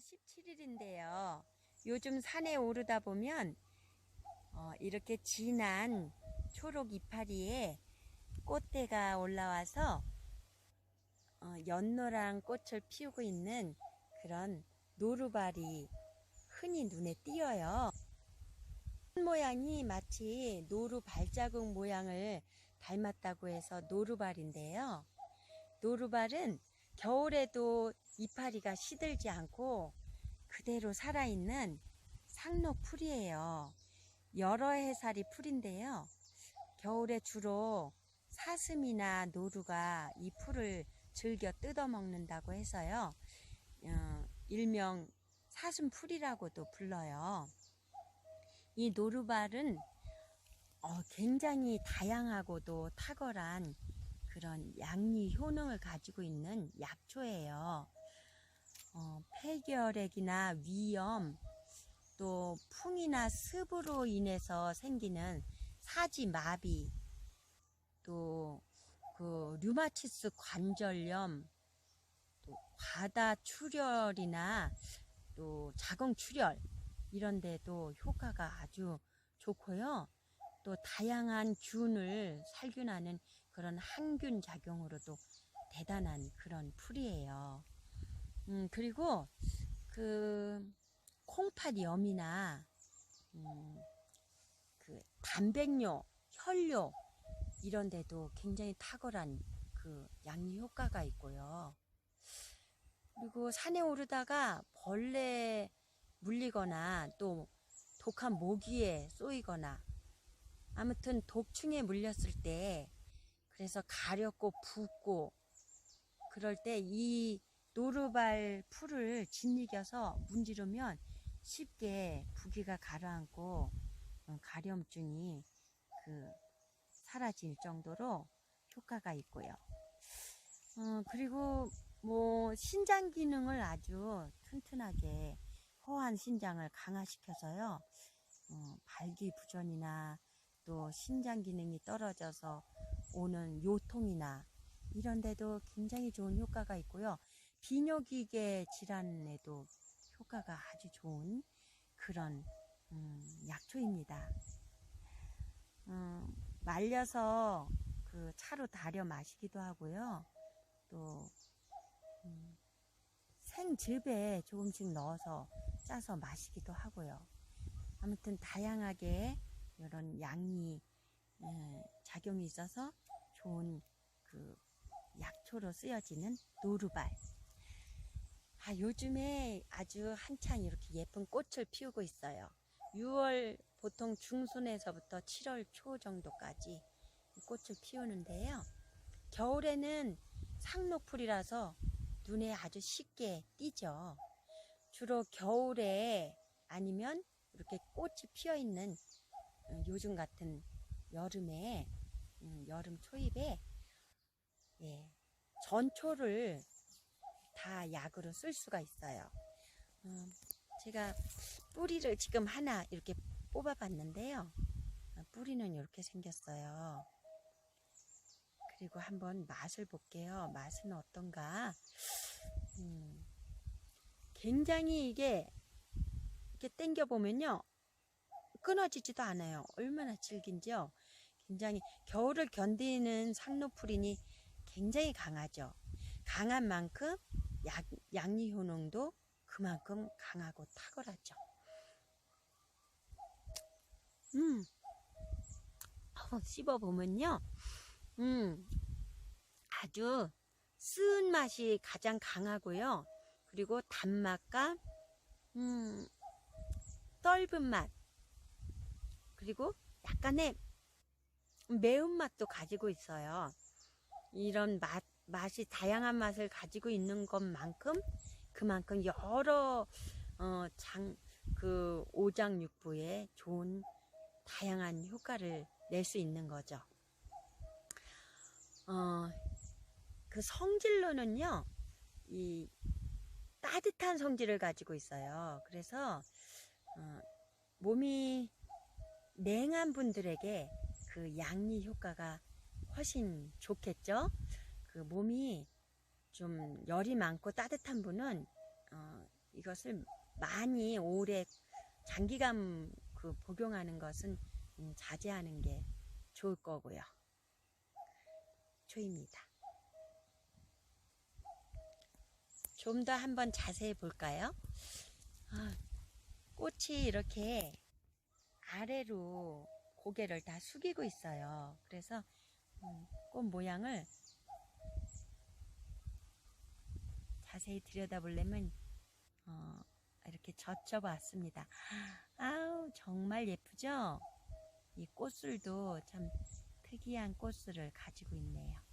17일인데요. 요즘 산에 오르다 보면 어, 이렇게 진한 초록 이파리에 꽃대가 올라와서 어, 연노랑 꽃을 피우고 있는 그런 노루발이 흔히 눈에 띄어요. 모양이 마치 노루 발자국 모양을 닮았다고 해서 노루발인데요. 노루발은 겨울에도 이파리가 시들지 않고 그대로 살아있는 상록 풀이에요. 여러 해살이 풀인데요. 겨울에 주로 사슴이나 노루가 이 풀을 즐겨 뜯어먹는다고 해서요. 어, 일명 사슴풀이라고도 불러요. 이 노루발은 어, 굉장히 다양하고도 탁월한 그런 양리 효능을 가지고 있는 약초예요. 어, 폐결핵이나 위염, 또 풍이나 습으로 인해서 생기는 사지 마비, 또 그 류마티스 관절염, 또 과다 출혈이나 또 자궁 출혈 이런 데도 효과가 아주 좋고요. 또 다양한 균을 살균하는 그런 항균 작용으로도 대단한 그런 풀이에요. 음, 그리고 그 콩팥 염이나 음, 그 단백뇨, 혈뇨 이런 데도 굉장히 탁월한 그 양리 효과가 있고요. 그리고 산에 오르다가 벌레 물리거나 또 독한 모기에 쏘이거나 아무튼 독충에 물렸을 때 그래서 가렵고 붓고 그럴 때 이 노루발 풀을 짓이겨서 문지르면 쉽게 부기가 가라앉고 어, 가려움증이 그 사라질 정도로 효과가 있고요. 어, 그리고 뭐 신장 기능을 아주 튼튼하게 허한 신장을 강화시켜서요. 어, 발기부전이나 또 신장 기능이 떨어져서 오는 요통이나 이런 데도 굉장히 좋은 효과가 있고요. 비뇨기계 질환에도 효과가 아주 좋은 그런 음, 약초입니다. 음, 말려서 그 차로 달여 마시기도 하고요. 또 음, 생즙에 조금씩 넣어서 짜서 마시기도 하고요. 아무튼 다양하게 이런 양이 에, 작용이 있어서 좋은 그 약초로 쓰여지는 노루발. 아, 요즘에 아주 한창 이렇게 예쁜 꽃을 피우고 있어요. 6월 보통 중순에서부터 7월 초 정도까지 꽃을 피우는데요. 겨울에는 상록풀이라서 눈에 아주 쉽게 띄죠. 주로 겨울에 아니면 이렇게 꽃이 피어 있는 어, 요즘 같은 여름에 음, 여름 초입에 예, 전초를 다 약으로 쓸 수가 있어요. 어, 제가 뿌리를 지금 하나 이렇게 뽑아봤는데요. 어, 뿌리는 이렇게 생겼어요. 그리고 한번 맛을 볼게요. 맛은 어떤가? 음, 굉장히 이게 이렇게 당겨 보면요 끊어지지도 않아요. 얼마나 질긴지요. 굉장히 겨울을 견디는 상로풀인이 굉장히 강하죠. 강한 만큼 약, 양리 효능도 그만큼 강하고 탁월하죠. 음, 어, 씹어보면요, 음, 아주 쓴 맛이 가장 강하고요. 그리고 단맛과, 음, 떫은 맛, 그리고 약간의 매운맛도 가지고 있어요. 이런 맛, 맛이 다양한 맛을 가지고 있는 것만큼 그만큼 여러 어, 장, 그 오장육부에 좋은 다양한 효과를 낼 수 있는 거죠. 어, 그 성질로는요, 이 따뜻한 성질을 가지고 있어요. 그래서 어, 몸이 냉한 분들에게 그 양리 효과가 훨씬 좋겠죠. 그 몸이 좀 열이 많고 따뜻한 분은 어, 이것을 많이 오래 장기간 그 복용하는 것은 음, 자제하는 게 좋을 거고요. 초입니다. 좀 더 한번 자세히 볼까요? 아, 꽃이 이렇게 아래로 고개를 다 숙이고 있어요. 그래서 음, 꽃 모양을 자세히 들여다보려면 어, 이렇게 젖혀봤습니다. 아우 정말 예쁘죠? 이 꽃술도 참 특이한 꽃술을 가지고 있네요.